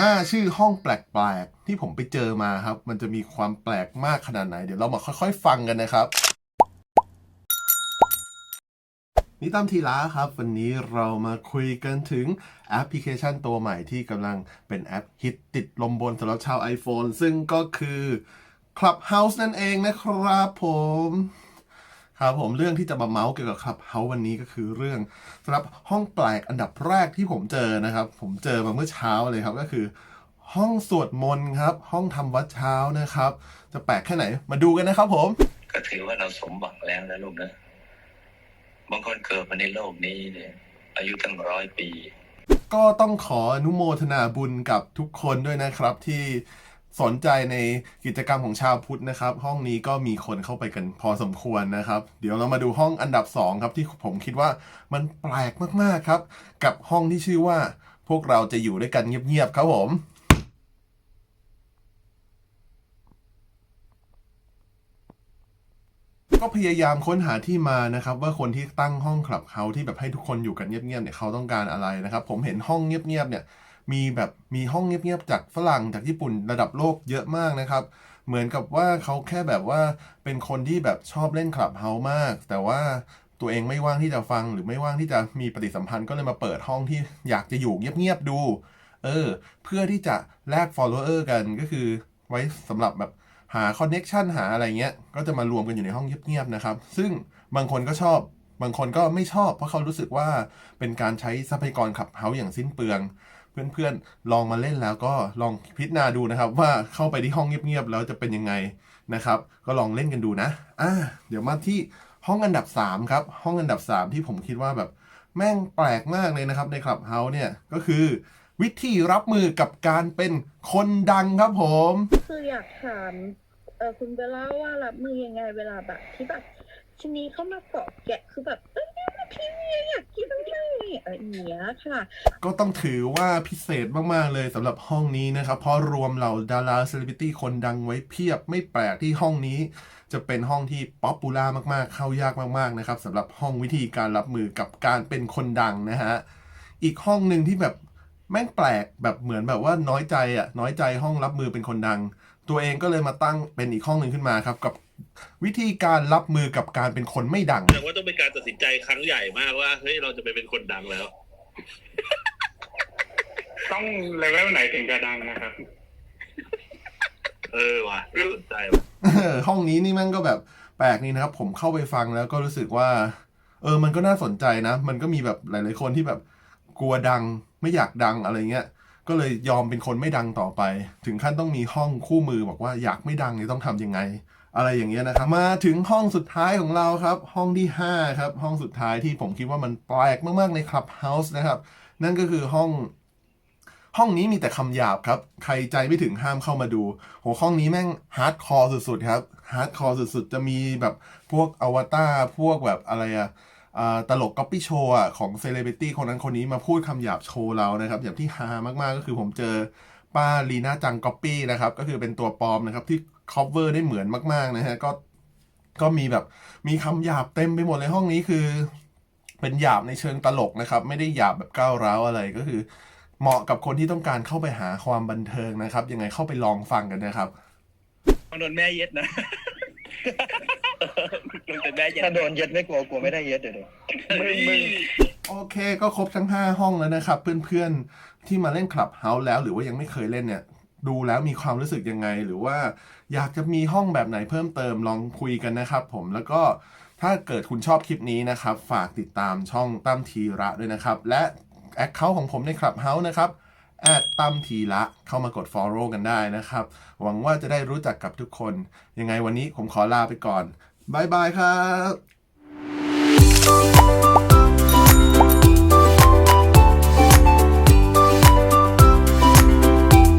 5ชื่อห้องแปลกๆที่ผมไปเจอมาครับ มันจะมีความแปลกมากขนาดไหน เดี๋ยวเรามาค่อยๆ ฟังกันนะครับนี่ตามทีละครับ วันนี้เรามาคุยกันถึงแอปพลิเคชันตัวใหม่ที่กำลังเป็นแอปฮิตติดลมบนสำหรับชาว iPhone ซึ่งก็คือ Clubhouse นั่นเองนะครับผม ครับผมเรื่องที่จะมาเมาส์เกี่ยวกับ Clubhouse วันนี้ก็คือเรื่องสำหรับห้องแปลกอันดับแรกที่ผมเจอนะครับ ผมเจอมาเมื่อเช้าเลยครับก็คือ ห้องสวดมนต์ครับ ห้องทำวัดเช้านะครับ จะแปลกแค่ไหนมาดูกันนะครับ ผม ก็ถือว่าเราสมหวังแล้วนะลูกนะบางคนเกิดมาในโลกนี้เนี่ยอายุตั้งร้อยปี ก็ต้องขออนุโมทนาบุญกับทุกคนด้วยนะครับที่ สนใจในกิจกรรมของชาวพุทธนะครับ ห้องนี้ก็มีคนเข้าไปกันพอสมควรนะครับ เดี๋ยวเรามาดูห้องอันดับ 2 ครับที่ผมคิดว่ามันแปลกมากๆครับ กับห้องที่ชื่อว่า พวกเราจะอยู่ด้วยกันเงียบๆครับผมก็พยายามค้นหาที่มานะครับ ว่าคนที่ตั้งห้องคลับเฮาที่แบบให้ทุกคนอยู่กันเงียบๆเนี่ยเขาต้องการอะไรนะครับ ผมเห็นห้องเงียบๆเนี่ย มีแบบมีห้องเงียบๆจากฝรั่งจากญี่ปุ่นระดับโลกเยอะมากนะครับ เหมือนกับว่าเขาแค่แบบว่าเป็นคนที่แบบชอบเล่นคลับเฮามาก แต่ว่าตัวเองไม่ว่างที่จะฟังหรือไม่ว่างที่จะมีปฏิสัมพันธ์ก็เลยมาเปิดห้องที่อยากจะอยู่เงียบๆดู เออ เพื่อที่จะแลก follower กันก็คือไว้สำหรับแบบหา connection หาอะไรเงี้ย ก็จะมารวมกันอยู่ในห้องเงียบๆนะครับ ซึ่งบางคนก็ชอบ บางคนก็ไม่ชอบ เพราะเขารู้สึกว่าเป็นการใช้ทรัพยากรขับเฮาอย่างสิ้นเปลือง เพื่อนๆลองมาเล่นแล้วก็ลองพิจารณาดูนะครับ ว่าเข้าไปที่ห้องเงียบๆแล้วจะเป็นยังไงนะครับ ก็ลองเล่นกันดูนะอ่าเดี๋ยวมาที่ห้องอันดับ3ครับห้องอันดับ 3 ที่ผมคิดว่าแบบแม่งแปลกมากเลยนะครับในคลับเฮาเนี่ยก็คือวิธีรับมือกับการเป็นคนดังครับผม คืออยากถามเออคุณเบลล่าว่ารับมือยังไงเวลาแบบที่แบบชนีเข้ามาเกาะแกะคือแบบเพี่เมียอยากกินด้วยอะไรอย่างเงี้ยค่ะ ก็ต้องถือว่าพิเศษมาก ๆ เลยสำหรับห้องนี้นะครับ เพราะรวมเหล่าดาราเซเลบริตี้คนดังไว้เพียบไม่แปลกที่ห้องนี้ จะเป็นห้องที่ป๊อปปูล่ามากๆ เข้ายากมาก ๆ นะครับสำหรับห้องวิธีการรับมือกับการเป็นคนดังนะฮะ อีกห้องหนึ่งที่แบบ แม่งแปลกแบบเหมือนแบบว่าน้อยใจอะน้อยใจห้องรับมือเป็นคนดัง ตัวเองก็เลยมาตั้งเป็นอีกห้องหนึ่งขึ้นมาครับ กับวิธีการรับมือกับการเป็นคนไม่ดังแสดงว่าต้องเป็นการตัดสินใจครั้งใหญ่มากว่าเฮ้ยเราจะไปเป็นคนดังแล้ว ต้องเลเวลไหนถึงจะดังนะครับ เออว่ะน่าสนใจว่ะเออห้องนี้นี่แมันก็แบบแปลกนี่นะครับ ผมเข้าไปฟังแล้วก็รู้สึกว่า เออ มันก็น่าสนใจนะ มันก็มีแบบหลาย ๆ คนที่แบบกลัวดัง ไม่อยากดังอะไรเงี้ยก็เลยยอมเป็นคนไม่ดังต่อไป ถึงขั้นต้องมีห้องคู่มือบอกว่าอยากไม่ดังเนี่ยต้องทำยังไง อะไรอย่างเงี้ยนะครับ มาถึงห้องสุดท้ายของเราครับ ห้องที่ 5 ครับ ห้องสุดท้ายที่ผมคิดว่ามันแปลกมาก ๆ ใน Clubhouse นะครับ นั่นก็คือห้อง ห้องนี้มีแต่คำหยาบครับ ใครใจไม่ถึงห้ามเข้ามาดูโหห้องนี้แม่งฮาร์ดคอร์สุดๆครับฮาร์ดคอร์สุดๆ จะมีแบบพวกอวตารพวกแบบอะไรอะ ตลกก๊อปปี้โชว์ของเซเลบริตี้คนนั้นคนนี้มาพูดคำหยาบโชว์เรานะครับ อย่างที่ฮามาก ๆ ก็คือผมเจอป้าลีน่าจังก๊อปปี้นะครับ ก็คือเป็นตัวปลอมนะครับ ที่คอ v เวอร์ได้เหมือนมาก ๆ นะฮะ ก็ก็มีแบบมีคำหยาบเต็มไปหมดเลยห้องนี้คือ เป็นหยาบในเชิงตลกนะครับ ไม่ได้หยาบแบบก้าวร้าวอะไรก็คือ เหมาะกับคนที่ต้องการเข้าไปหาความบันเทิงนะครับ ยังไงเข้าไปลองฟังกันนะครับต้องโดนแม่เย็ดนะ โดนแต่แม่เย็ดถ้าโดนเย็ดไม่กลัวกลัวไม่ได้เย็ดเดี๋ยวดิมึงมึงโอเคก็ครบทั้ง 5 ห้องแล้วนะครับ เพื่อนๆที่มาเล่นคลับเฮาส์แล้วหรือว่ายังไม่เคยเล่นเนี่ย ดูแล้วมีความรู้สึกยังไง หรือว่าอยากจะมีห้องแบบไหนเพิ่มเติมลองคุยกันนะครับ ผมแล้วก็ถ้าเกิดคุณชอบคลิปนี้นะครับ ฝากติดตามช่องตั้มทีระด้วยนะครับ และแอคเคาท์ของผมในคลับเฮาส์นะครับแอดตั้มทีละเข้ามากด Follow กันได้นะครับ หวังว่าจะได้รู้จักกับทุกคน ยังไงวันนี้ผมขอลาไปก่อน บายบายครับ